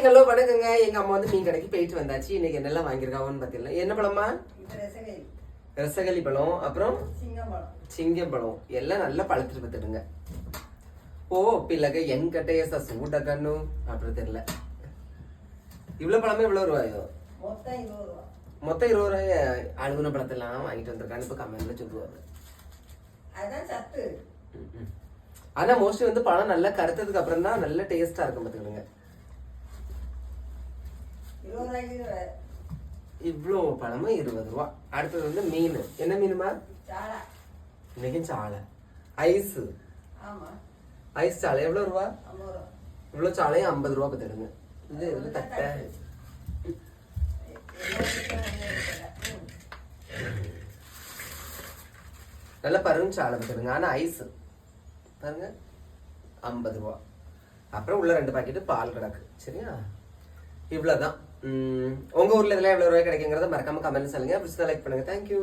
Hi hello வணக்கங்க. எங்க அம்மா வந்து மீன் கடைக்கு போயிட்டு வந்தாச்சு. இன்னைக்கு என்னெல்லாம் வாங்கியிருக்காங்கன்னு பார்த்தீங்களா என்ன பழமா ரசகலி பழம். அப்புறம்? சிங்கம்பழம். சிங்கம் பழம் எல்லாம் நல்லா பழுத்துட்டு பார்த்துடுங்க ஓ பிள்ளக என்கிட்டயே சூட கண்ணு. அப்படி தெரியல. இவ்வளவு பழமே இவ்வளவு ரூபாயோ? மொத்தம் இருபது ரூபாய் அழுகுன பழத்தெல்லாம் வாங்கிட்டு வந்திருக்கான்னு இப்போ கமெண்ட்ல சொல்லுவாங்க. ஆனா மோஸ்ட்லி வந்து பழம் நல்லா கருத்ததுக்கு அப்புறம் தான் நல்ல டேஸ்டா இருக்கும் வே- இவ்வளோ பழமும் இருபது ரூபா. அடுத்தது வந்து மீன். என்ன மீனுமா? இன்னைக்கும் சாலை. ஐஸ். ஐஸ் சாலை. எவ்வளோ ரூபா? இவ்வளோ சாலையும் ஐம்பது ரூபா பார்த்துடுங்க இது இதில் தட்டை. நல்ல பருவம் சாலை பார்த்துடுங்க ஆனால் ஐஸ். பாருங்க. ஐம்பது ரூபா. அப்புறம் உள்ள ரெண்டு பாக்கெட்டு பால் கிடக்கு. சரியா? இவ்வளோதான் உங்கள் ஊரில் இதெல்லாம் எவ்வளோ ரூபாய் கிடைக்குங்கிறத மறக்காம கமெண்ட் சொல்லுங்கள் பிடிச்சதா லைக் பண்ணுங்க. தேங்க்யூ